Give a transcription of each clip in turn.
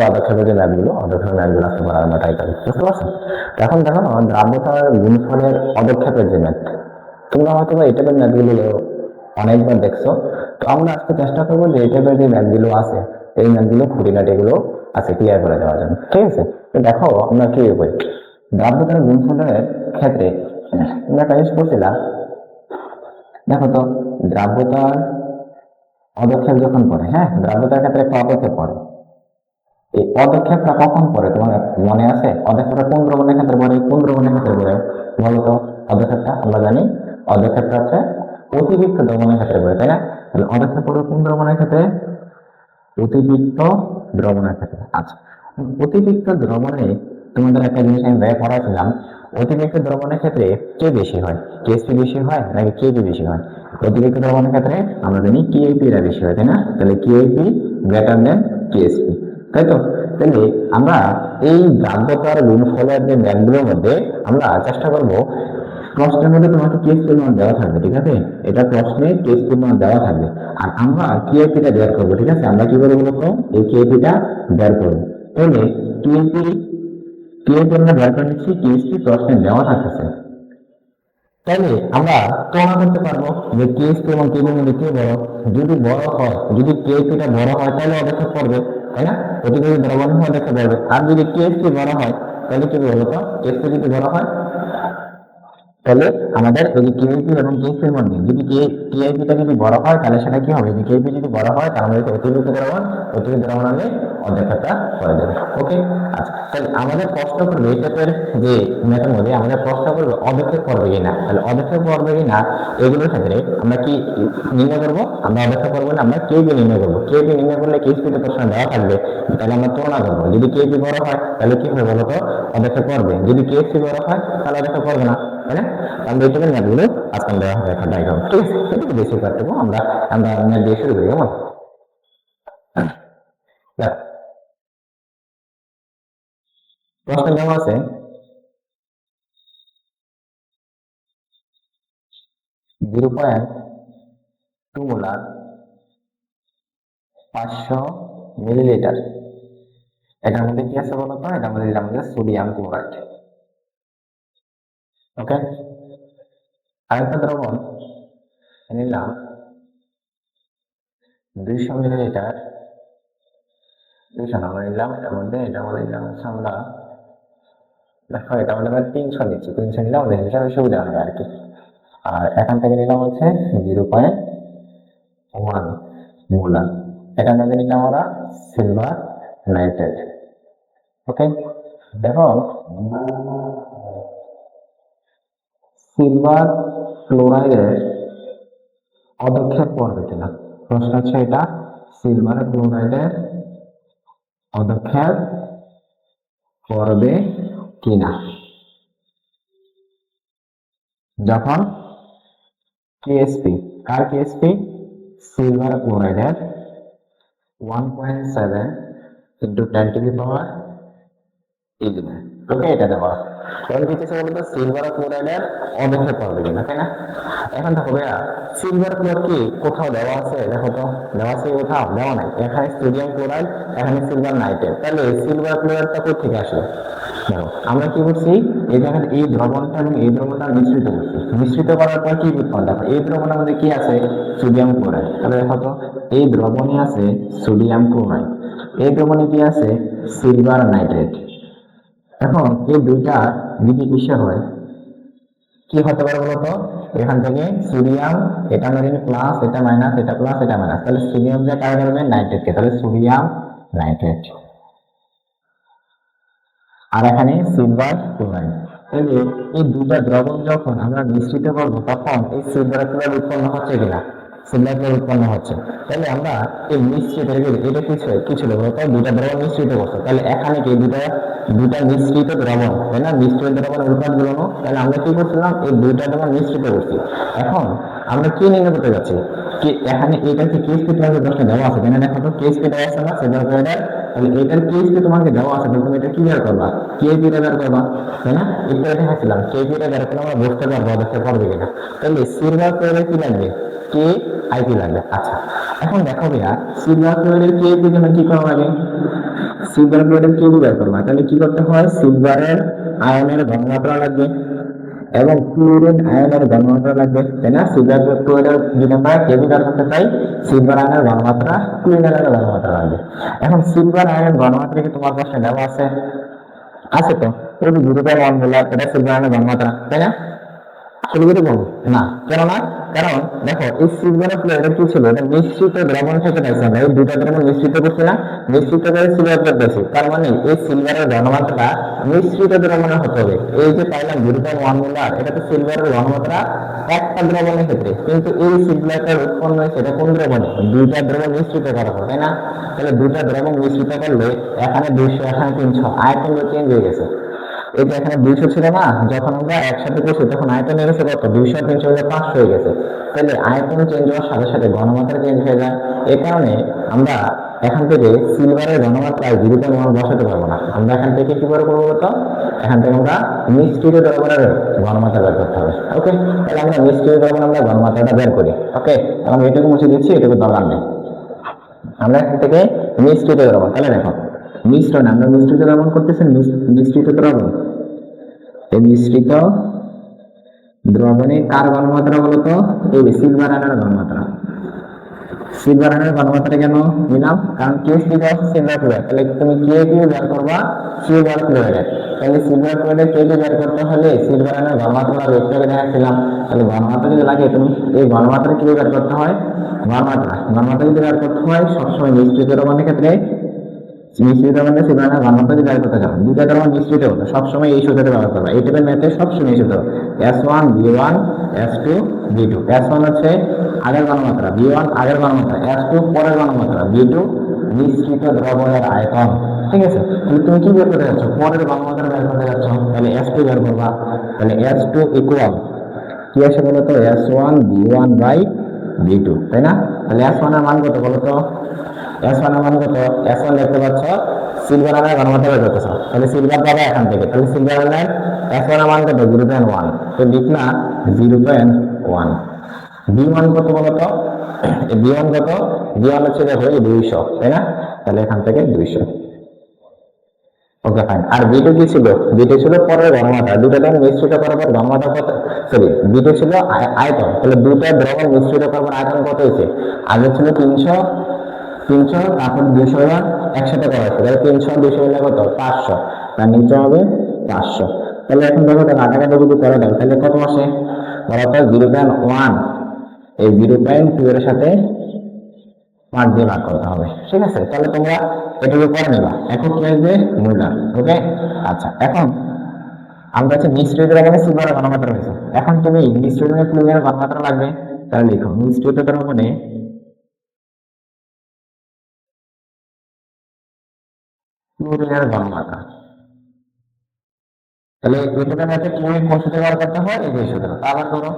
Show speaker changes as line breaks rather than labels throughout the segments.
যে অদক্ষেপের যে ম্যাথগুলো অদক্ষেপের ম্যাথগুলো আসতে পারে আমরা ট্রাই করি বুঝতে পারছ এখন দেখো না দ্রাব্যতার গুণফলের অদক্ষেপের যে ম্যাথ, তোমরা হয়তো এই টাইপের ম্যাথগুলো অনেকবার দেখছ। তো আমরা আজকে চেষ্টা করব যে এই টাইপের যে ম্যাথগুলো আছে, এই ম্যাথগুলো খুঁটিনাটিগুলো আছে ক্লিয়ার করে দেওয়ার জন্য। ঠিক আছে? তো দেখো, আমরা কি করি? দ্রাব্যতার গুণফলের ক্ষেত্রে তোমরা একটা জিনিস করছিলাম দেখো তো দ্রাব্যতার পদক্ষেপ যখন পড়ে হ্যাঁ দ্রাব্যতার ক্ষেত্রে একটা পদক্ষেপ পড়ে। এই পদক্ষেপটা কখন পরে তোমার মনে আছে? পদক্ষেপটা কোন দ্রবণের ক্ষেত্রে পড়ে? কোন দ্রবণের ক্ষেত্রে পড়ে? বলতো পদক্ষেপটা আমরা জানি। পদক্ষেপটা হচ্ছে অতিরিক্ত দ্রবণের ক্ষেত্রে পড়ে, তাই না? তাহলে পদক্ষেপ পড়বে কোন দ্রবণের ক্ষেত্রে? অতিরিক্ত দ্রবণের ক্ষেত্রে। আচ্ছা অতিরিক্ত দ্রবণে তোমাদের একটা জিনিস আমি ব্যয় করাছিলাম। অতিরিক্ত দ্রবণের ক্ষেত্রে কে বেশি হয়? কেএসপি বেশি হয়? নাকি কেপি বেশি হয়? অতিরিক্ত দ্রবণের ক্ষেত্রে আমরা জানি কেএপি রা বেশি হয়, তাই না? তাহলে কেএপি গ্রেটার দেন কেএসপি তাই তো তাহলে আমরা এই দ্রাব্যতার গুণফলের যে ম্যাথগুলোর মধ্যে আমরা চেষ্টা করব প্রশ্নের মধ্যে তোমাকে কেস পরিমাণ দেওয়া থাকবে, ঠিক আছে? এটা প্রশ্নে কেস পরিমাণ দেওয়া থাকবে। আর আমরা কেএপিটা বের করব, ঠিক আছে? আমরা কি করব বলতো এই কেএপিটা বের করব। তাহলে কেএপি কেএপি আমরা বের করে নিচ্ছি কেএসপি প্রশ্নে দেওয়া থাকতেছে। তাহলে আমরা তুলনা করতে পারব? যে কেএসপি এবং মধ্যে কে বড়। যদি বড় হয়, যদি কেএসপিটা বড় হয় তাহলে অপেক্ষা করবে। তাই না? ওটি প্রতিযোগী দ্রবণ হয় দেখা যাবে আর যদি কেএসপি বড় হয়, তাহলে কি বলতো? কেএসপি যদি বড় হয় তাহলে আমাদের এই যে কেএপি এবং কেএসপির মধ্যে যদি কেআইপিটা যদি বড় হয়, তাহলে সেটা কি হবে? যে কেএপি যদি বড় হয়, তাহলে আমাদের অতিরিক্ত দ্রবণ অতিরিক্ত দ্রবণ হলে অধ্যক্ষতা করে দেবে ওকে আচ্ছা তাহলে আমাদের প্রশ্ন করবে এই টাইপের যে ম্যাথের মধ্যে আমাদের প্রশ্ন করবে অদক্ষেপ করবে কি না? তাহলে অদক্ষেপ করবে কি না? এগুলোর ক্ষেত্রে আমরা কি নির্ণয় করব? আমরা অদক্ষেপ করব না, আমরা কেপি নির্ণয় করব। কেপি নির্ণয় করলে কেএসপিতে প্রশ্ন দেওয়া থাকবে? তাহলে আমরা তুলনা করব। যদি কেপি বড় হয়, তাহলে কি হবে বলতো? অদক্ষেপ করবে যদি কেএসপি বড় হয়, তাহলে অদক্ষেপ করবে না। তাই না আমরা এই টাইপের ম্যাথগুলো আজকে আমরা ট্রাই করব ঠিক আছে এটুকু বেশি কাটবো আমরা আমরা ম্যাথ দিয়ে শুরু করি, কেমন? প্রশ্ন কেমন আছে? জিরো পয়েন্ট টু মোলার পাঁচশো মিলিলিটার। এটার মধ্যে কি আছে বলতো? এটার মধ্যে মধ্যে সোডিয়াম ক্লোরাইড ওকে আরেকটা দ্রবণ নিলাম। দুইশো মিলিলিটার। দুইশো আমরা নিলাম এটার মধ্যে এটার মধ্যে নিলাম আমরা, দেখো, এটার মধ্যে আমরা তিনশো নিচ্ছি। তিনশো নিলে আমাদের হিসাবে সুবিধা হবে আর কি। আর এখান থেকে নিলাম হচ্ছে জিরো পয়েন্ট ওয়ান মোলার এখান থেকে নিলাম আমরা সিলভার নাইট্রেট। ওকে দেখো সিলভার ক্লোরাইডের পদক্ষেপ পড়বে কিনা? প্রশ্ন হচ্ছে এটা সিলভার ক্লোরাইডের পদক্ষেপ করবে কিনা? যখন কেএসপি কার KSP silver ক্লোরাইডের one point seven into ten to the power eleven okay এটা দেওয়া। তখন কি কিছু বলতো? সিলভার ক্লোরাইডের অদক্ষেপ করবে কিনা তাই না? এখন দেখো ভাইয়া সিলভার ক্লোরাইড কি কোথাও দেওয়া আছে? দেখো তো, দেওয়া আছে কোথাও? দেওয়া নাই। এখানে সোডিয়াম ক্লোরাইড এখানে সিলভার নাইট্রেট তাহলে সিলভার ক্লোরাইডটা কোথা থেকে আসলো? দেখো, আমরা কি করছি? এই জায়গায় এই দ্রবণটা এবং এই দ্রবণটা মিশ্রিত করছি। মিশ্রিত করার পর কি উৎপন্ন? দেখো, এই দ্রবণের মধ্যে কি আছে? সোডিয়াম ক্লোরাইড তাহলে দেখো তো, এই দ্রবণে আছে সোডিয়াম ক্লোরাইড এই দ্রবণে কি আছে? সিলভার নাইট্রেট এখন এই দুইটা যদি মিশে হয়? কি হতে পারে বলতো? এখান থেকে সোডিয়াম এটা মেরিন প্লাস এটা মাইনাস এটা প্লাস এটা মাইনাস তাহলে সোডিয়াম যে কাজ করবে নাইট্রেটকে তাহলে সোডিয়াম, নাইট্রেট। আর এখানে সিলভার, ক্লোরাইড। তাহলে এই দুটা দ্রবণ যখন আমরা মিশ্রিত করব, তখন এই সিলভার ক্লোরাইড উৎপন্ন হচ্ছে কিনা? সিলভার ক্লোরাইড উৎপন্ন হচ্ছে। তাহলে আমরা এই মিশ্রিত এটা কিছু ছিল? কি বলতো? দুটা দ্রবণ মিশ্রিত করছে। তাহলে এখানে কি দুটা দুটা মিশ্রিত দ্রবণ, তাই না? মিশ্রিত দ্রবণ উৎপাদগুলো তাহলে আমরা কি করছিলাম? এই দুইটা দ্রবণ মিশ্রিত করছি। এখন আমরা কি নির্ণয় করতে যাচ্ছি? কি এখানে এটা কি কেএসপি তোমাকে দশটা দেওয়া আছে? তাই না দেখো তো কেএসপি দেওয়া আছে না? সিলভার ক্লোরাইড তাহলে এটার কেএসপি তোমাকে দেওয়া আছে? তুমি এটা কি বের করবা? কেএপি টা বের করবা? তাই না? এটা দেখাচ্ছিলাম কেএপি টা বের করলে আমরা বুঝতে পারব দেখতে পারবে কিনা। তাহলে সিলভার ক্লোরাইড কি লাগবে? কে আইপি লাগবে। আচ্ছা এখন দেখো ভাইয়া সিলভার ক্লোরাইডের কেএপি জন্য কি করা লাগে? সিলভার ক্লোরাইডের কিউবি বের করব তাহলে কি করতে হয়? সিলভারের আয়নের ঘনমাত্রা লাগবে। এবং ক্লোরিন আয়নের ঘনমাত্রা লাগবে। তাই না? সিলভার ক্লোরাইডের যদি আমরা বের করতে চাই সিলভার আয়নের ঘনমাত্রা ক্লোরিন আয়নের ঘনমাত্রা লাগবে। এখন সিলভার আয়নের ঘনমাত্রা কি তোমার কাছে দেওয়া আছে? আছে তো? যে জিরো পয়েন্ট ওয়ান মোলার এটা সিলভার আয়নের ঘনমাত্রা, তাই না? আসলে কি বলব না, কেন না? কারণ দেখো, এই সিলভার প্লেট কি ছিল? এটা মিশ্রিত দ্রবণ থেকে পাইছি আমরা এই দুটা দ্রবণ মিশ্রিত করছি না। মিশ্রিত করে সিলভার প্লেট পেয়েছি। তার মানে এই সিলভারের ঘনমাত্রা মিশ্রিত দ্রবণে হতে হবে। এই যে পাইলাম জিরো পয়েন্ট ওয়ান মোলার এটা তো সিলভারের ঘনমাত্রা একটা দ্রবণের ক্ষেত্রে। কিন্তু এই সিলভারটার উৎপন্ন হয়েছে এটা কোন দ্রবণে দুইটা দ্রবণ মিশ্রিত করা হয় তাই না? তাহলে দুইটা দ্রবণ মিশ্রিত করলে এখানে দুইশো এখানে তিনশো আয়তন চেঞ্জ হয়ে গেছে। যে এখানে দুইশো ছিল না যখন আমরা একসাথে করছি, তখন আয়তন হয়ে গেছে কত? দুইশো তিনশো হলে পাঁচশো হয়ে গেছে। তাহলে আয়তন চেঞ্জ হওয়ার সাথে সাথে ঘনমাত্রা চেঞ্জ হয়ে যায়। এই কারণে আমরা এখান থেকে সিলভারের ঘনমাত্রায় জিরো পয়েন্ট ওয়ান বসাতে পারব না। আমরা এখান থেকে কি করে করব তো এখান থেকে আমরা মিষ্টির দ্রবণের ঘনমাত্রা বের করতে হবে। ওকে তাহলে আমরা মিষ্টির দ্রবণ আমরা ঘনমাত্রাটা বের করি। ওকে এখন এটুকু মুছে দিচ্ছি এটুকু দরকার নেই। আমরা এখান থেকে মিশ্রিত দ্রবণ, তাহলে দেখো। মিশ্রণ আমরা মিশ্রিত দ্রবণ করতেছি মিশ্রিত দ্রবণ। এই মিশ্রিত দ্রবণে কার ঘনমাত্রা বলতো? এই সিলভার আয়নের ঘনমাত্রা। সিলভার আয়নের ঘনমাত্রা কেন নিলাম? কারণ কে সিলভার সিলভার ক্লোরাইড তাহলে তুমি কে দিয়ে বের করবা? সিলভার ক্লোরাইড তাহলে সিলভার ক্লোরাইড কে দিয়ে বের করতে হলে সিলভার আয়নের ঘনমাত্রা আমরা দেখাচ্ছিলাম তাহলে ঘনমাত্রা যদি লাগে, তুমি এই ঘনমাত্রা কি দিয়ে বের করতে হয়? ঘনমাত্রা। ঘনমাত্রা যদি বের করতে হয়, সবসময় মিশ্রিত দ্রবণের ক্ষেত্রে মিশ্রিত মানে সেখানে ঘনত্ব যদি বের করতে চাও দুইটা ধর্ম মিশ্রিত হতো সবসময় এই সূত্রটা ব্যবহার করবে। এই টাইপের ম্যাথে সবসময় এই সূত্র S one B one S two B two S one হচ্ছে আগের ঘনমাত্রা বি ওয়ান আগের ঘনমাত্রা এস টু পরের ঘনমাত্রা বি টু মিশ্রিত দ্রবণের আয়তন। ঠিক আছে? তাহলে তুমি কি বের করতে যাচ্ছ? পরের ঘনমাত্রা বের করতে যাচ্ছ। তাহলে এস টু বের করবা। তাহলে এস টু ইকুয়াল কি আসে বলতো? S one B one by B two তাই না? তাহলে এস ওয়ানের মান কত বলতো? এস মান কত এস ওয়ান দেখতে পাচ্ছ সিলভার আনার তাহলে সিলভার পাবে এখান থেকে। তাহলে সিলভার আনার এস ওয়ান মান কত জিরো পয়েন্ট ওয়ান তো লিখলা zero point one B one কত বি ওয়ান কত? বি ওয়ান হচ্ছে দেখো এই দুইশো, তাই না? তাহলে এখান থেকে দুইশো। ওকে ফাইন আর বিটু কি ছিল? বিটু ছিল পরের ঘনমাত্রা দুটো মিশ্রিত করার পর কত? সরি বিটু ছিল আয়- আয়তন। তাহলে দুটো দ্রবণ মিশ্রিত করার পর আয়তন কত হয়েছে? আগে ছিল তিনশো তিনশো তারপর দুশো একসাথে করা হয়েছে। তাহলে তিনশো দুশো হলে কত? পাঁচশো। তার নিচে হবে পাঁচশো। তাহলে এখন দেখো তো কাটাকাটি যদি করে দাও তাহলে কত আসে? তো জিরো পয়েন্ট ওয়ান এই জিরো পয়েন্ট টু এর সাথে পাঁচ দিয়ে ভাগ করতে হবে। ঠিক আছে? তাহলে তোমরা এটুকু করে নিবা। এখন কি আসবে? মুলার ওকে? আচ্ছা এখন আমরা হচ্ছে মিশ্রিত দ্রবণে সিলভারের ঘনমাত্রা হয়েছে। এখন তুমি মিশ্রিত ক্লোরিনের ঘনমাত্রা লাগবে। তাহলে লিখো মিশ্রিত দ্রবণে ঘনমাত্রা তাহলে মধ্যে কোন সূত্র ব্যবহার করতে হয়, এই সূত্র আবার করো।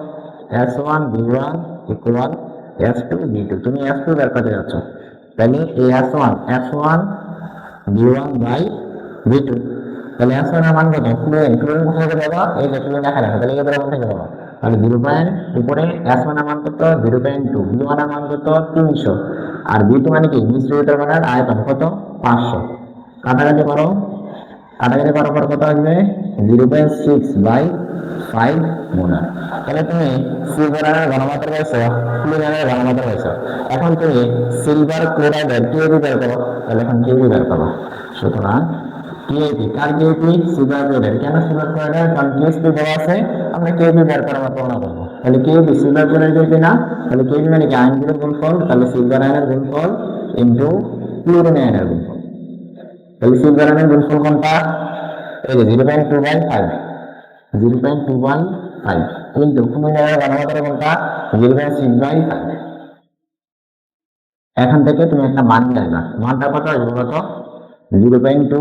S one B one equal S two B two তুমি এস টু বের করতে যাচ্ছ। তাহলে এই S one S one B one by B two তাহলে এস ওয়ান মান কত? ক্লোরিন ক্লোরিন কোথায় থেকে দেবো এই যে তাহলে এদের থেকে দেবো তাহলে জিরো পয়েন্ট উপরে এস ওয়ান মান কত? Zero point two B one কত? তিনশো। আর বি টু মানে কি? মিশ্রিত আয়তন কত? পাঁচশো। কাটাকাটি করো কাটাকাটি করার পর কত আসবে? Zero point six by five molar তাহলে তুমি সিলভারের ঘনমাত্রা পেয়েছ ক্লোরাইডের ঘনমাত্রা পেয়েছ এখন তুমি সিলভার ক্লোরাইডের কেবি বের করো, তাহলে এখন কেবি বের করো। সুতরাং কেবি কার কেবি সিলভার ক্লোরাইড কেন সিলভার ক্লোরাইড কারণ কেএসপি দেওয়া আছে, আমরা কেবি বের করার মতো না করব। তাহলে কেবি সিলভার ক্লোরাইড কেবি না তাহলে কেবি মানে কি? আয়নগুলোর গুণফল, তাহলে সিলভার আয়নের গুণফল ইন্টু ক্লোরিন আয়নের গুণফল। তাহলে সিলভার আয়নের গুণফল কোনটা এই যে zero point two by five zero point two by five কিন্তু ক্লোরিন আয়নের ঘনমাত্রা কোনটা zero point six by five এখান থেকে তুমি একটা মান দেখবা মানটা কত আসবে বলতো? জিরো পয়েন্ট টু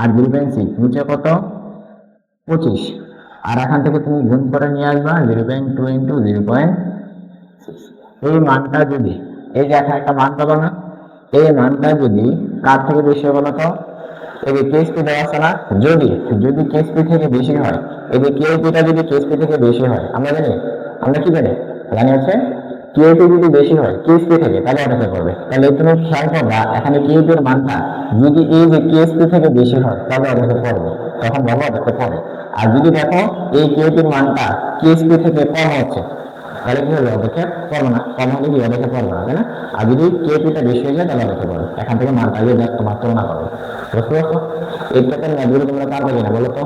আর জিরো পয়েন্ট সিক্স নিচে কত? পঁচিশ। আর এখান থেকে তুমি গুণ করে নিয়ে আসবা zero point two into zero point এই মানটা যদি, এই যে একটা মান পাবো না, এই মানটা যদি কার থেকে বেশি হয় বলো তো? এই যে কেএসপি দেওয়া আছে না? যদি যদি কেএসপি থেকে বেশি হয়, এই যে কেএসপিটা যদি কেএসপি থেকে বেশি হয়, আমরা জানি, আমরা কি জানি? জানি হচ্ছে কিউপি যদি বেশি হয় কিউএসপি থেকে, তাহলে অপেক্ষা করবে? তাহলে তুমি খেয়াল করবা, এখানে কিউপি এর মানটা যদি এই যে কিউএসপি থেকে বেশি হয়, তাহলে অপেক্ষা করবে? তখন বলো অপেক্ষা করে আর যদি দেখো, এই কিউপির মানটা কিউএসপি থেকে কম হচ্ছে তাহলে কি অপেক্ষা করব না কম হলে কি অপেক্ষা করব না, তাই না? আর যদি কিউপিটা বেশি হয়ে যায়, তাহলে অপেক্ষা করো। এখান থেকে মানটা দিয়ে দেখ তোমার তুলনা করো। বুঝতে পারছ? এই প্রকার ম্যাথগুলো তোমরা পারবে কিনা বলো তো?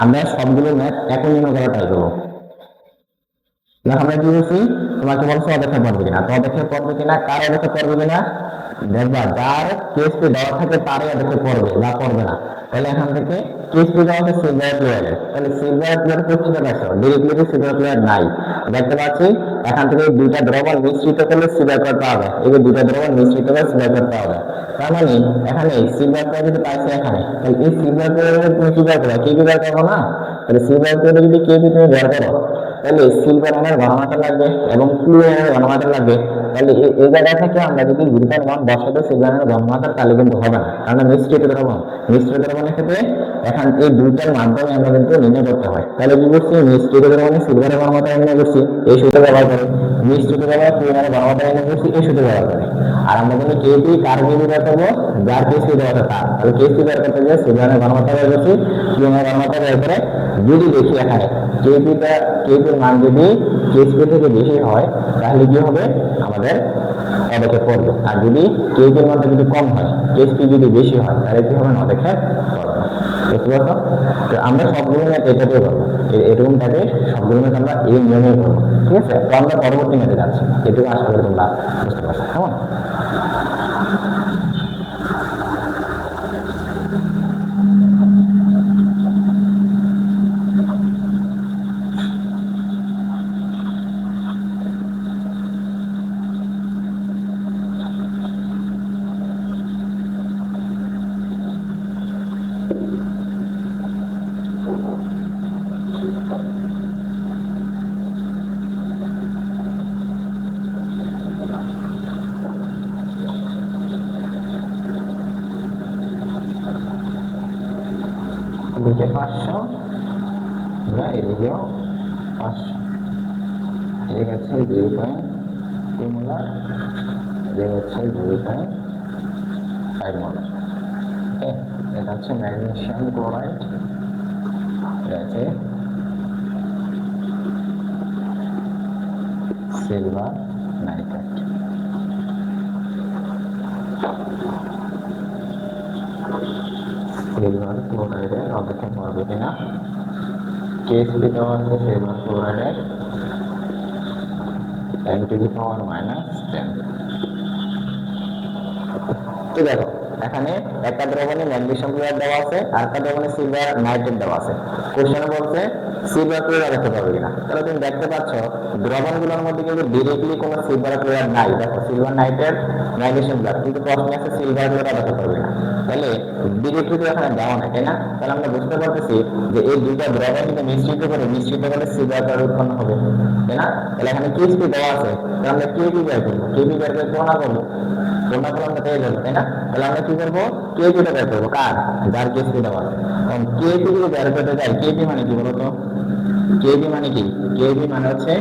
আমরা সবগুলো ম্যাথ একই জন্য করা ট্রাই করব। আমরা কি বলছি? তোমাকে বলছো অপেক্ষা করবে কিনা। তো অপেক্ষা করবে কিনা? কার অপেক্ষা করবে কিনা? দেখবা যার কেসপি দেওয়া থাকে তারই অপেক্ষা করবে না করবে না। তাহলে এখান থেকে কেসপি দেওয়া আছে সিলভার প্লেয়ারের তাহলে সিলভার প্লেয়ার কোথা থেকে আসো ডিরেক্টলি সিলভার প্লেয়ার নাই। দেখতে পাচ্ছি, এখান থেকে দুইটা দ্রবণ মিশ্রিত করলে সিলভার কার্ড পাওয়া যায়। এই যে দুইটা দ্রবণ মিশ্রিত করলে সিলভার কার্ড পাওয়া যায়। তার মানে এখানে সিলভার প্লেয়ার যদি পাইছে এখানে, তাহলে এই সিলভার প্লেয়ারের তুমি কি বের করো কে কি বার করব না? তাহলে সিলভার প্লেয়ারে যদি কে তুমি বের করো, তাহলে সিলভার আয়নের ঘনমাত্রা লাগবে এবং ক্লু আয়নের ঘনমাত্রা লাগবে। তাহলে এই- জায়গা থেকে আমরা যদি গ্লুকোজ মান বসাতে আয়নের ঘনমাত্রা তাহলে কিন্তু হবে না। কারণ মিশ্রিত দ্রবণ, মিশ্রিত দ্রবণের ক্ষেত্রে এখন এই দুইটার মাধ্যমে আমরা কিন্তু নির্ণয় করতে হয়। তাহলে কি করছি? মিশ্রিত দ্রবণে সিলভারের ঘনমাত্রা নির্ণয় করছি, এই সূত্র ব্যবহার করে। মিশ্রিত দ্রবণে ক্লু আয়নের নির্ণয় করছি, এই সূত্র ব্যবহার করে। আর আমরা যদি কেপি কার কেপি বের করব? যার কেসি দেওয়া আছে তার তাহলে কেসি বের করতে গিয়ে আয়নের ঘনমাত্রা বের করছি আয়নের ঘনমাত্রা বের করে যদি দেখি এখানে কেপিটা কেপির মান যদি কেসপি থেকে বেশি হয়, তাহলে কি হবে? আমাদের অদেখে পড়বে। আর যদি কেজের মানটা যদি কম হয় কেসপি যদি বেশি হয়, তাহলে কি হবে? না অপেক্ষা করবে না বুঝতে পারছ? তো আমরা সবগুলো ম্যাচ এটাতেই করব। এরকমটাকে সবগুলো ম্যাচ আমরা এই নিয়মে করব। ঠিক আছে? তো আমরা পরবর্তী ম্যাচে যাচ্ছি। এটুকু আশা করি তোমরা বুঝতে পারছ। কেমন এদিকে পাঁচশো এদিকেও পাঁচশো এদিকে হচ্ছে দুই পয়েন্ট টু মোলার এদিকে হচ্ছে দুই পয়েন্ট ফাইভ ওকে এটা হচ্ছে ম্যাগনেশিয়াম ক্লোরাইড। এটা আছে। Silver nitrate. সিলভার ক্লোরাইডের অপেক্ষা করবে কিনা? কেএসপি দেওয়া আছে silver ক্লোরাইডের ten to the power minus ten তো দেখো এখানে একটা দ্রবণে ম্যাগনেসিয়াম ক্লোরাইড দেওয়া আছে, আর একটা দ্রবণে সিলভার নাইট্রেট দেওয়া আছে। কোশ্চেনে বলছে, সিলভার ক্লোরাইড দেখতে পারবে কিনা? তাহলে তুমি দেখতে পাচ্ছ, দ্রবণগুলোর মধ্যে কিন্তু ডিরেক্টলি কোনো সিলভার ক্লোরাইড নাই, দেখো সিলভার নাইট্রেট, ম্যাগনেসিয়াম ক্লোরাইড। কিন্তু প্রশ্নে আছে, সিলভার ক্লোরাইড দেখতে পারবে না তাহলে ডিরেক্টলি তো এখানে দেওয়া নাই, তাই না? তাহলে আমরা বুঝতে পারতেছি যে এই দুইটা দ্রবণ কিন্তু মিশ্রিত করে মিশ্রিত করে সিলভার ক্লোরাইড উৎপন্ন হবে, তাই না? তাহলে এখানে কেসপি দেওয়া আছে, তাহলে আমরা কেপি বের করব? কেপি বের করে তুলনা করব? তোমরা তোমার পেয়ে যাব তাই না? তাহলে আমরা কি করব? কেপিটা বের করব? কার? যার দেওয়া আছে। কারণ কেপি যদি বের করতে যায় কে পি মানে কি বলতো? কেপি মানে কি? কেপি মানে হচ্ছে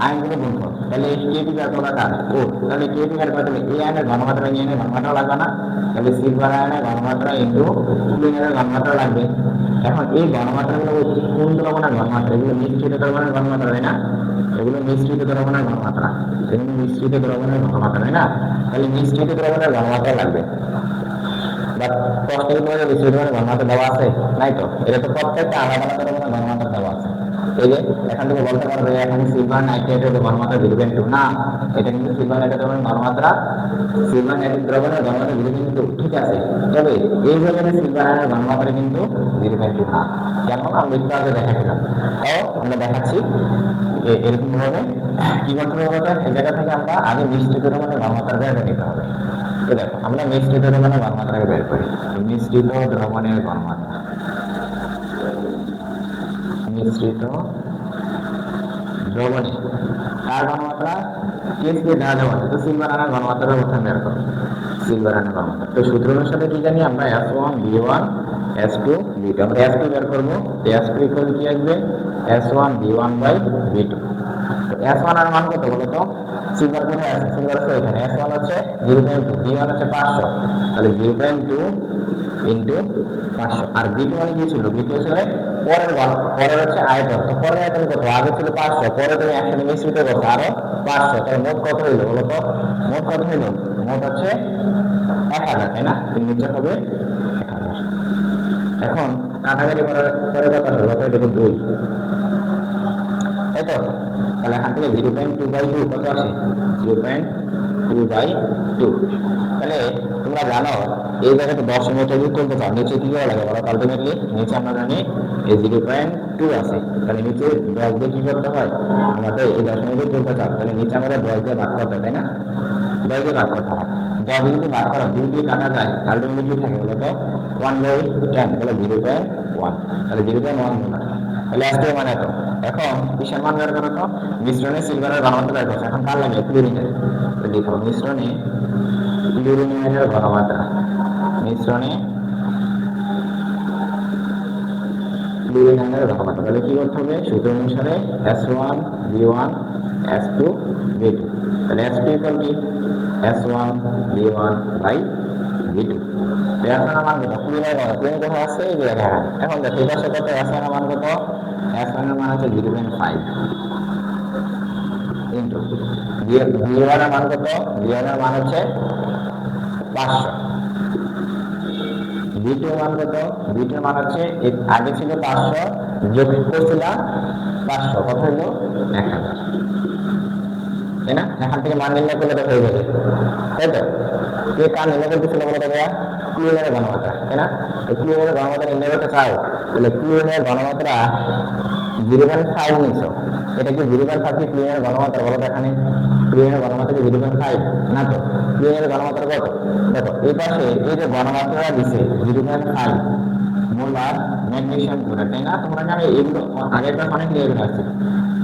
আইনগুলো গুণফল তাহলে এই কেপি বের করা কার? ও, তাহলে কেপি বের করতে হলে এই আইনের ঘনমাত্রা নিয়ে এনে ঘনমাত্রা লাগবে না। তাহলে সিলভার আয়নের ঘনমাত্রা ইন্টু ক্লোরিনের ঘনমাত্রা লাগবে। এখন এই ঘনমাত্রাগুলো হচ্ছে কোন দ্রবণের ঘনমাত্রা? এগুলো মিশ্রিত দ্রবণের ঘনমাত্রা, তাই না? এগুলো মিশ্রিত দ্রবণের ঘনমাত্রা। এগুলো মিশ্রিত দ্রবণের ঘনমাত্রা, তাই না? তাহলে মিশ্রিত দ্রবণের ঘনমাত্রা লাগবে। মধ্যে মিশ্রিত দ্রবণের দেওয়া আছে? নাই তো? এটা তো প্রত্যেকটা দেওয়া আছে। এই যে, এখান থেকে বলতে পারবে, এখানে সিলভার নাইট্রেটের ঘনমাত্রা পয়েন্ট টু না। এটা কিন্তু সিলভার নাইট্রেট দ্রবণের ঘনমাত্রা সিলভার নাইট্রেট দ্রবণের ঘনমাত্রা পয়েন্ট টু ঠিক আছে। তবে এই ধরনের সিলভার আয়নের ঘনমাত্রা কিন্তু পয়েন্ট টু না। যেমন আমরা একটু আগে দেখাচ্ছিলাম তাও আমরা দেখাচ্ছি এ- এরকম ভাবে কি করতে হবে এই জায়গা থেকে আমরা আগে মিশ্রিত দ্রবণের ঘনমাত্রা বের করে নিতে হবে। দেখো, আমরা মিশ্রিত দ্রবণের ঘনমাত্রাকে বের করি। মিশ্রিত দ্রবণের ঘনমাত্রা। মিশ্রিত কার ঘনমাত্রা কেসকে সাথে কি জানি আমরা? এস ওয়ান বি ওয়ান আমরা S one B one by B two S ওয়ানের মান কত বলো তো? আছে আছে এখানে। এস ওয়ান হচ্ছে জিরো পয়েন্ট টু ওয়ান হচ্ছে পাঁচশো। তাহলে জিরো পয়েন্ট টু ইন্টু পাঁচশো। আর বি মানে কি ছিল? বি ছিল পরের ওয়ান পরের হচ্ছে আয়তন তো পরের আয়তন কত? আগে ছিল পাঁচশো, পরে তুমি একসাথে মিশ্রিত করছ আরও পাঁচশো। তাহলে মোট কত হইল বলো তো? মোট কত হইল? মোট হচ্ছে এক হাজার, তাই না? তিন নিচে হবে এখন কাটাকাটি করার পরে কত হলো? কত হইল? দুই। তাই তো? তাহলে এখান থেকে zero point two by two কত আসে? Zero point two by two তাহলে তোমরা জানো, এই জায়গাতে দশ মিটার যদি তুলতে চাও, নিচে কি করা লাগে বলো আলটিমেটলি নিচে আমরা জানি এই জিরো পয়েন্ট টু আছে। তাহলে নিচে দশ দিয়ে কি করতে হয়? আমাদের এই দশ মিটার তুলতে চাও। তাহলে নিচে আমাদের দশ দিয়ে ভাগ করতে তাই না? দশ দিয়ে ভাগ করতে হয়। দশ যদি ভাগ করা, দুই দিয়ে কাটা যায় আলটিমেটলি কি থাকে বলো তো? ওয়ান বাই টেন তাহলে জিরো পয়েন্ট ওয়ান তাহলে জিরো পয়েন্ট ওয়ান তাহলে আজকে মানে তো এখন কিসের মান বের করো তো। মিশ্রণে সিলভারের ঘনমাত্রা বের করছে এখন কার লাগে? ক্লোরিনের তো লিখো মিশ্রণে ক্লোরিনের ঘনমাত্রা, মিশ্রণে ক্লোরিনের ঘনমাত্রা, তাহলে করতে হবে? সূত্র অনুসারে S one B one S two B two তাহলে এস টু ইকুয়াল কি? S one B one by B two এখন। আছে দেখো, এই কত? এস ওয়ান মান কত? এস ওয়ানের মান হচ্ছে zero point five into B ওয়ানের মান কত? বি মান হচ্ছে পাঁচশো। টু মান কত? টু মান হচ্ছে আগে ছিল পাঁচশো, যোগ করছিলাম পাঁচশো। কত হলো? এক হাজার। তাই না? এখান থেকে মান নির্ণয় করলে হয়ে যাবে। তাই তো? তুই কার নির্ণয় করতেছিল বলে ভাইয়া? ক্লুয়েনের ঘনমাত্রা তাই না? এই ঘনমাত্রা নির্ণয় করতে চাও, তাহলে ক্লুয়েনের ঘনমাত্রা জিরো ফাইভ নিছো এটা কি জিরো ফাইভ কি ক্লুয়েনের ঘনমাত্রা বলো এখানে? ক্লুয়েনের ঘনমাত্রা কি জিরো ফাইভ না তো। ক্লুয়েনের ঘনমাত্রা কত? দেখো, এই পাশে এই যে ঘনমাত্রা দিছে zero five molar magnesium chloride, তাই না? তোমরা জানো, এগুলো আগেরবার অনেক লেগে আছে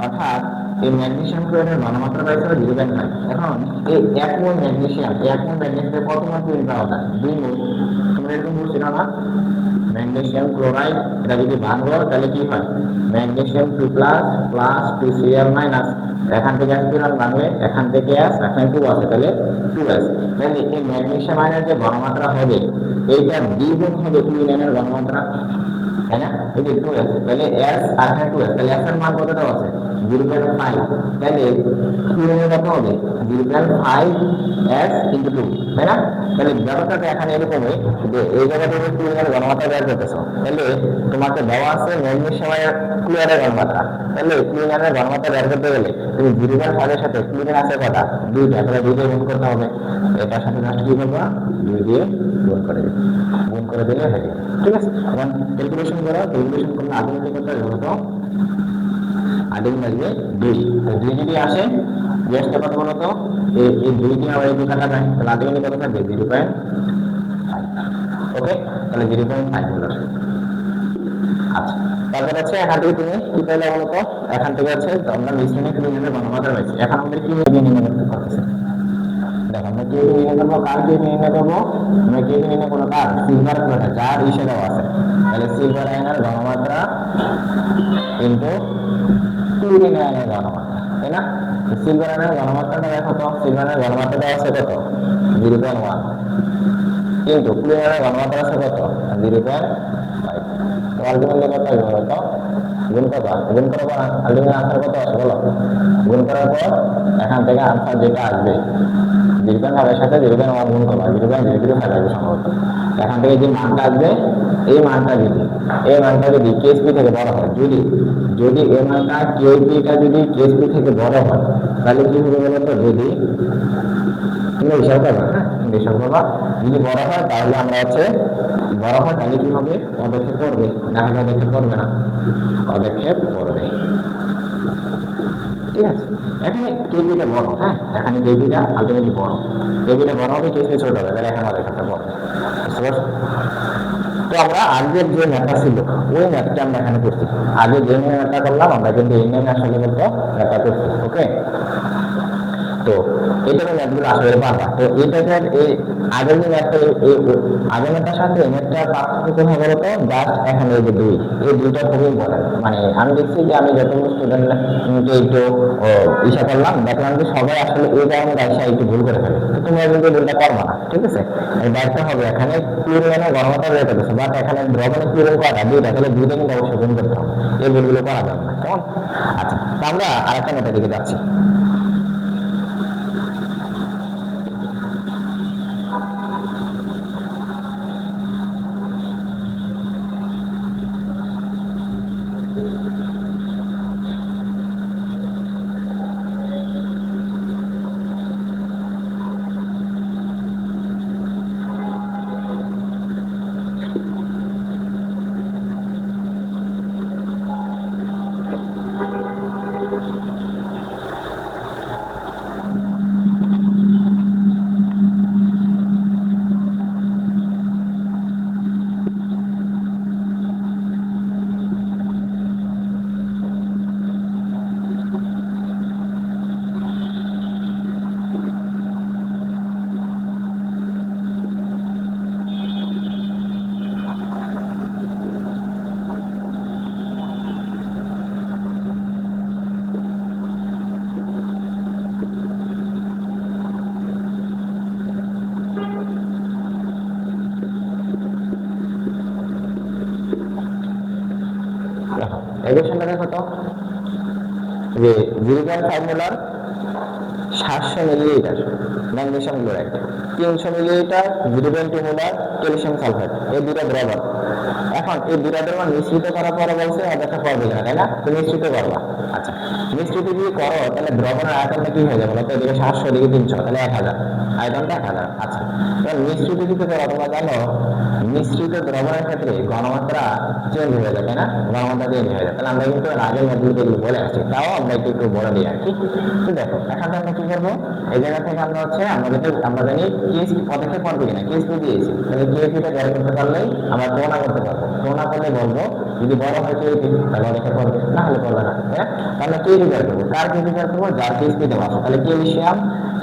অর্থাৎ এই ম্যাগনেসিয়াম ক্লোরাইডের ঘনমাত্রা পাইছিল জিরো ফাইভ এখন এই এক মোল ম্যাগনেসিয়াম এক মোল ম্যাগনেসিয়াম কত মোল তৈরি পাওয়া যায় দুই মোল। তোমরা এরকম বলছিল না ম্যাগনেসিয়াম ক্লোরাইড এটা যদি ভাঙলো তাহলে কি হয়? Magnesium two plus plus two CL minus এখান থেকে এক কিরণ ভাঙলে এখান থেকে আস এখানে টু আছে, তাহলে টু এস তাহলে এই ম্যাগনেশিয়াম আয়নের যে ঘনমাত্রা হবে, এইটা দ্বিগুণ হবে টু ইনের ঘনমাত্রা। তাই না? এই যে টু তাহলে এস আর টু এস তাহলে এস এর মান কতটা আছে? জিরো পয়েন্ট ফাইভ তাহলে টু ইনের কত হবে? জিরো পয়েন্ট ফাইভ টু তাই না? তাহলে ব্যাপারটা এখানে এরকমই যে এই জায়গাতে তুমি ক্লিয়ারের ঘনমাত্রা বের করতেছো, তাহলে তোমাকে দেওয়া আছে ম্যাগনেসিয়ামের ক্লিয়ারের ঘনমাত্রা। তাহলে ক্লিয়ারের ঘনমাত্রা বের করতে গেলে তুমি জিরো পয়েন্ট ফাইভের সাথে ক্লিয়ার আছে কটা? দুইটা তাহলে দুই দিয়ে গুণ করতে হবে। এটার সাথে জাস্ট কি করবা? দুই দিয়ে গুণ করে দিবে। গুণ করে দিলে হয়ে ঠিক আছে? এখন ক্যালকুলেশন করো ক্যালকুলেশন করলে আগে কি করতে হবে বলতো আদিম লাগবে দুই তো যদি আসে জিজ্ঞেস কত বলো তো এই দুই দিয়ে আবার এই কাটা যায় তাহলে আদিম কত থাকবে জিরো পয়েন্ট ওকে তাহলে জিরো পয়েন্ট ফাইভ হলো আচ্ছা তারপর আছে এখান থেকে তুমি কি পেলে বলো তো এখান থেকে আছে আমরা মিশ্রণে তুমি গণমাত্রা রয়েছে এখন আমাদের কি নির্ণয় করতে পারতেছে দেখো আমরা কি নির্ণয় করব কার কি নির্ণয় করব আমরা কি নির্ণয় করব কার? সিলভার ক্লোরাইড যার হিসেবেও আছে। তাহলে সিলভার আয়নের ঘনমাত্রা কিন্তু ক্লোরিন আয়নের ঘনমাত্রা তাই না? সিলভার আয়নের ঘনমাত্রাটা দেখো তো সিলভার আয়নের ঘনমাত্রাটা আছে কত? জিরো পয়েন্ট ওয়ান কিন্তু ক্লোরিন আয়নের ঘনমাত্রা আছে কত? জিরো আলটিমেটলি কত হবে বলো গুণ করার পর গুণ করার পর এখান থেকে আনসার যেটা আসবে। জিরো পয়েন্ট ফাইভের সাথে জিরো পয়েন্ট ওয়ান গুণ করবা জিরো পয়েন্ট জিরো জিরো আসবে সম্ভবত এখান থেকে যে মানটা আসবে, এই মানটা যদি এই মানটা যদি কেএসপি থেকে বড় হয়, যদি যদি এই মানটা কেএসপিটা যদি কেএসপি থেকে বড় হয়, তাহলে কি হবে বলো তো যদি, তুমি হিসাব করবা হ্যাঁ? হিসাব করবা, যদি বড় হয়, তাহলে আমরা হচ্ছে, বড় হয়, তাহলে কি হবে? পদক্ষেপ করবে। না হলে পদক্ষেপ করবে না। পদক্ষেপ করবে। ঠিক আছে? এখানে কেবিটা বড়। হ্যাঁ এখানে কেজিটা আলটিমেটলি বড়। কেজিটা বড় হবে কেজি ছোট হবে। তাহলে এখানে পদক্ষেপটা বড়। বুঝতে পারছ তো আমরা আগের যে ম্যাপটা ছিল, ওই ম্যাপটা আমরা এখানে করছি। আগে যে ম্যাপটা করলাম, আমরা কিন্তু এই ম্যাপ আসলে বলতে ম্যাপটা করছি ওকে তো এটা ম্যাথগুলো আসলে পারবা তো এটাকে এই আগের যে ম্যাথটা সাথে এই পার্থক্য কোথায় বলো তো? জাস্ট এখানে এই যে দুই, এই দুইটা খুবই ইম্পর্টেন্ট মানে আমি দেখছি যে আমি যতগুলো স্টুডেন্টকে একটু ইসা করলাম, দেখলাম যে সবাই আসলে এই ধরনের ব্যবসা একটু ভুল করে ফেলে। তো তোমরা কিন্তু ভুলটা করবা না, ঠিক আছে? ব্যাগটা হবে, এখানে প্লুরালে গণমাত্রা রেখে দিচ্ছে বাট এখানে দ্রবণে প্লুরাল করা, দুইটা, তাহলে দুইটা কিন্তু অবশ্যই গুণ করতে হবে। এই ভুলগুলো করা যাবে না, কেমন? আচ্ছা আমরা আরেকটা মেথের দিকে যাচ্ছি দেখো এগুলোর দেখো তো যে জিরো পয়েন্ট ফাইভ মোলার সাতশো মিলিলিটার ম্যাগনেশিয়াম ক্লোরাইড তিনশো millilitre zero point calcium sulphate এই দুটো দ্রবণ। এখন এই দুটাদের মান মিশ্রিত করার পরে বলছে অপেক্ষা করবে না, তাই না? তুমি মিশ্রিত করবা। আচ্ছা মিশ্রিত যদি করো, তাহলে দ্রবণের আয়তনটা কি হয়ে যাবে? বলতো এদিকে সাতশো, এদিকে তিনশো, তাহলে এক হাজার। আয়তনটা এক হাজার। আচ্ছা এবার মিশ্রিত যদি করো, তোমরা জানো, মিশ্রিত দ্রবণের ক্ষেত্রে ঘনমাত্রা চেঞ্জ হয়ে যায় না? ঘনমাত্রা চেঞ্জ হয়ে যায়। তাহলে আমরা কিন্তু আগের মধ্যে এগুলো বলে আসছি। তাও আমরা একটু একটু বলে দিই আর কি তো দেখো, এখানে আমরা কি করব? এই জায়গা থেকে আমরা হচ্ছে আমরা যদি আমরা জানি কেএসপি পদক্ষেপ করব কিনা কেএসপি দিয়েছি। তাহলে কেএসপিটা বের করতে পারলেই আমরা তুলনা করতে পারব। তুলনা করলে বলব, যদি বড় হয় কেএসপি তাহলে অনেকে করবে না হলে করবে না হ্যাঁ? তাহলে কেএসপি বের করব? কার কেএসপি বের করব? যার কেএসপি দেওয়া আছে তাহলে ক্যালসিয়াম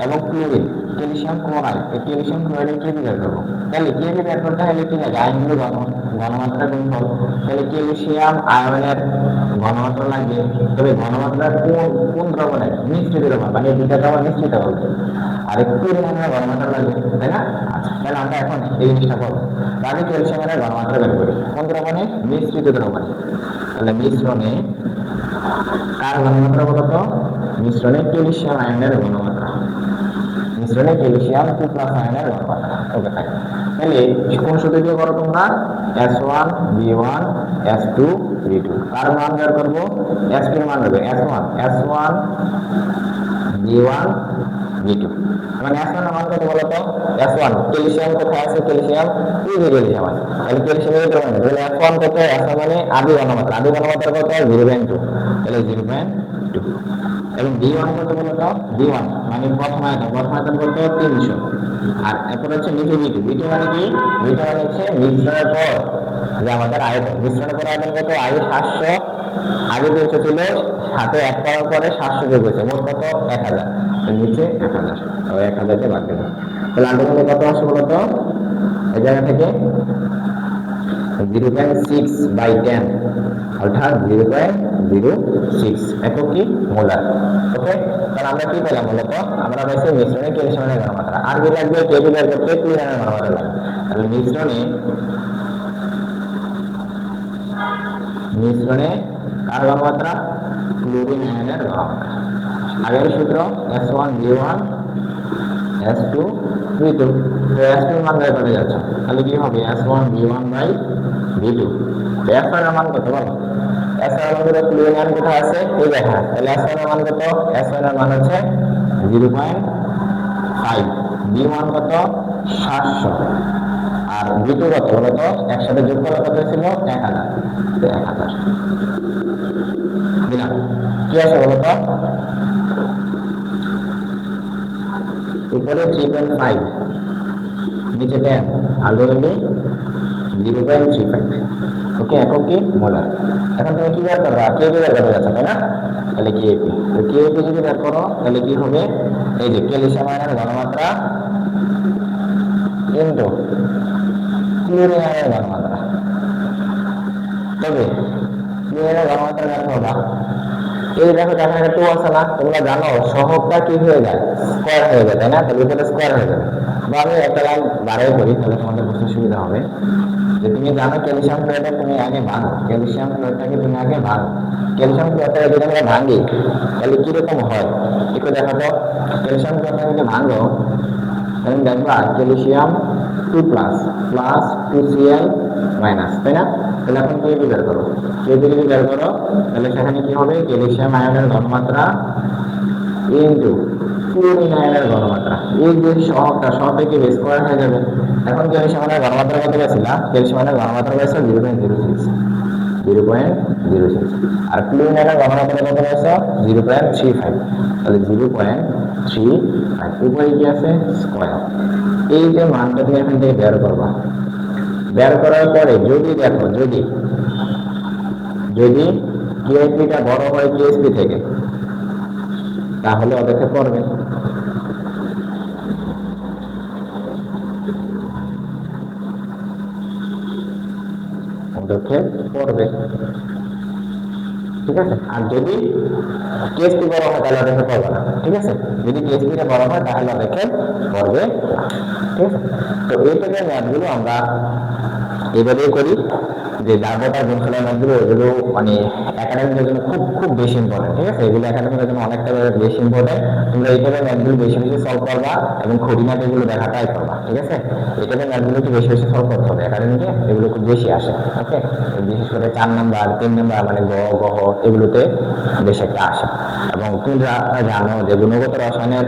এবং ক্লোরিন, ক্যালসিয়াম ক্লোরাইড, এই ক্যালসিয়াম ক্লোরাইড কেএসপি বের করব? তাহলে কেএসপি বের করতে হলে কি লাগে আয়নগুলো ঘন ঘনমাত্রা গুণফল তাহলে ক্যালসিয়াম আয়নের ঘনমাত্রা লাগবে। তবে ঘনমাত্রা কোন কোন দ্রবণে? মিশ্রিত দ্রবণ মানে দুটা দ্রবণ মিশ্রিত হবে। আর একটু পরিমাণে ঘনমাত্রা লাগবে, তাই না? আচ্ছা তাহলে আমরা এখন এই জিনিসটা করব। তাহলে ক্যালসিয়ামের ঘনমাত্রা বের করি। কোন দ্রবণে? মিশ্রিত দ্রবণে। তাহলে মিশ্রণে কার ঘনমাত্রা বলতো মিশ্রণে ক্যালসিয়াম আয়নের ঘনমাত্রা। মিশ্রণে ক্যালসিয়াম টু প্লাস আয়নের ঘনমাত্রা ওকে থাকে তাহলে কোন সূত্র দিয়ে করো তোমরা? S one B one S two B two কার মান বের করব? এস টু এর মান বের S one S one B one B two মানে এস ওয়ান মান কত বলো তো? এস ওয়ান ক্যালসিয়াম কোথায় আছে? ক্যালসিয়াম এই যে ক্যালসিয়াম আছে। তাহলে ক্যালসিয়ামের ডোমেন তাহলে এস ওয়ান কত? এস ওয়ান মানে আদি ঘনমাত্রা। আদি ঘনমাত্রা কত? জিরো পয়েন্ট টু তাহলে জিরো পয়েন্ট টু এবং বি ওয়ান কত বলো তো বি ওয়ান মানে প্রথম আয়তন প্রথম আয়তন কত তিনশো আর এরপর হচ্ছে মিটু মিটু মিটু মানে কি? মিটু মানে হচ্ছে মিশ্রণের পর। যে আমাদের আয়তন মিশ্রণের পর আয়তন কত? আগে সাতশো। আগে তিনশো ছিল, সাথে এক করার পরে সাতশো যোগ হয়েছে। মোট কত? এক হাজার। নিচে এক হাজার। এক হাজারকে বাদ দিলাম। তাহলে আলটিমেটলি কত আসে বলতো? এই জায়গা থেকে zero point six by ten, অর্থাৎ জিরো পয়েন্ট জিরো সিক্স, একক কি? মোলার। ওকে? তাহলে আমরা কি পেলাম মূলত আমরা পাইছি মিশ্রণে ক্যালসিয়ামের ঘনমাত্রা। আর কি লাগবে? কেবি বের করতে ক্লিয়ারের ঘনমাত্রা লাগবে? তাহলে মিশ্রণে মিশ্রণে কার ঘনমাত্রা? ক্লোরিন আয়নের ঘনমাত্রা। আগের সূত্র S one B one S two B two S two মান বের করে যাচ্ছে। তাহলে কি হবে? S one B one by B two S one মান কত বলো? এস ওয়ান মধ্যে ক্লোরিন আয়ন কোথায় আছে? এই দেখা। তাহলে এস ওয়ান মান কত? এস ওয়ান মান হচ্ছে জিরো পয়েন্ট ফাইভ ওয়ান কত? সাতশো। আর বি টু কত বলো তো? একসাথে যোগ করলে কত ছিল? এক হাজার। এক হাজার। দিলাম কি আছে বলো তো? উপরে থ্রি পয়েন্ট ফাইভ নিচে টেন আর ধরে zero point three five okay একক মোলার এখন তুমি কি বের করবা? কে বের করতে যাচ্ছ তাই না? তাহলে কে এপি তো কে এপি যদি বের করো, তাহলে কি হবে? এই যে ক্যালসিয়াম আয়নের ঘনমাত্রা ইন্টু ক্লোরিন ঘনমাত্রা। তবে ক্লোরিনের ঘনমাত্রা বের করবা। এই দেখো এখানে টু আছে না? তোমরা জানো, সহগটা কি হয়ে যায়? স্কোয়ার হয়ে যায়, তাই না? তাহলে উপরে স্কোয়ার হয়ে যাবে বা আমি একটা লাইন বাড়াই করি, তাহলে তোমাদের বুঝতে সুবিধা হবে। যে তুমি জানো ক্যালসিয়াম ক্লোরাইড তুমি আগে ভাঙো। ক্যালসিয়াম ক্লোরাইডটাকে তুমি আগে ভাঙো। ক্যালসিয়াম ক্লোরাইডটা যদি আমরা ভাঙি, তাহলে কীরকম হয়? একটু দেখো তো ক্যালসিয়াম ক্লোরাইডটা যদি ভাঙো, তাহলে দেখবা calcium two plus plus two Cl minus তাই না? তাহলে এখন কে বের করো। কে যদি বের করো, তাহলে সেখানে কি হবে? ক্যালসিয়াম আয়নের ঘনমাত্রা ইন্টু ক্লোরিন আয়নের ঘনমাত্রা। এই যে সহগটা সহ থেকে স্কোয়ার হয়ে যাবে। এখন ক্যালসিয়াম আয়নের ঘনমাত্রা কত পেয়েছিল ক্যালসিয়াম আয়নের ঘনমাত্রা পেয়েছে zero point zero six. Zero point zero six. আর ক্লোরিন আয়নের ঘনমাত্রা কত পেয়েছে জিরো পয়েন্ট থ্রি ফাইভ। তাহলে জিরো পয়েন্ট থ্রি ফাইভ। উপরে কি আছে? স্কোয়ার। এই যে মানটা তুমি এখান থেকে বের করবা। বের করার পরে যদি দেখো, যদি যদি টিএসপিটা বড় হয় টিএসপি থেকে, তাহলে অপেক্ষা করবে। পদক্ষেপ পড়বে ঠিক আছে? আর যদি কেএসপি বড় হয়, তাহলে ওদেরকে পড়বে না, ঠিক আছে? যদি কেএসপিটা বড় হয়, তাহলে দেখে পড়বে ঠিক আছে? তো এই টাইপের ম্যাথগুলো আমরা এভাবেই করি যে দার্বতার গুণফলের ম্যাথগুলো এগুলো মানে একাডেমিকের জন্য খুব খুব বেশি ইম্পর্টেন্ট ঠিক আছে? এগুলো একাডেমিকের জন্য অনেকটা বেশি ইম্পর্টেন্ট তোমরা এই টাইপের ম্যাথগুলো বেশি বেশি সলভ করবা এবং খুঁটিনাটি এগুলো দেখা ট্রাই করবা, ঠিক আছে? এই টাইপের ম্যাথগুলো একটু বেশি বেশি সলভ করতে হবে। একাডেমিকে এগুলো খুব বেশি আসে, ওকে? বিশেষ করে চার নাম্বার তিন নাম্বার মানে গ গহ এগুলোতে বেশি একটা আসে। এবং তোমরা জানো যে গুণগত রসায়নের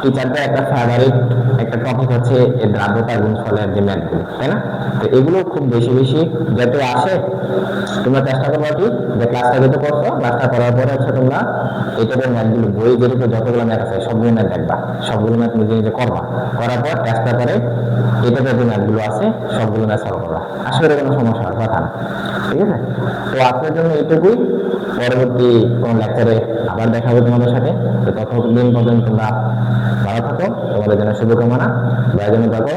টিচারদের একটা ফেভারিট একটা টপিক হচ্ছে এই দ্রাব্যতা গুণফলের যে ম্যাথগুলো তাই না? তো এগুলো খুব বেশি বেশি যাতে আসে, তোমরা চেষ্টা করব কি যে ক্লাসটা যেতে করছ ক্লাসটা করার পরে হচ্ছে তোমরা এই টাইপের ম্যাথগুলো বই যেটুকু যতগুলো ম্যাথ আছে, সবগুলো ম্যাথ দেখবা। সবগুলো ম্যাথ নিজে নিজে করবা। করার পর চেষ্টা করে টাইপের যে ম্যাথগুলো আছে, সবগুলো ম্যাথ সলভ করবা। আসলে কোনো সমস্যা হওয়ার কথা না। ঠিক আছে? তো আজকের জন্য এইটুকুই। পরবর্তী কোনো লেকচারে আবার দেখা হবে তোমাদের সাথে। তো ততদিন পর্যন্ত তোমরা ভালো থাকো। তোমাদের জন্য শুভকামনা। জয় জন্য থাকো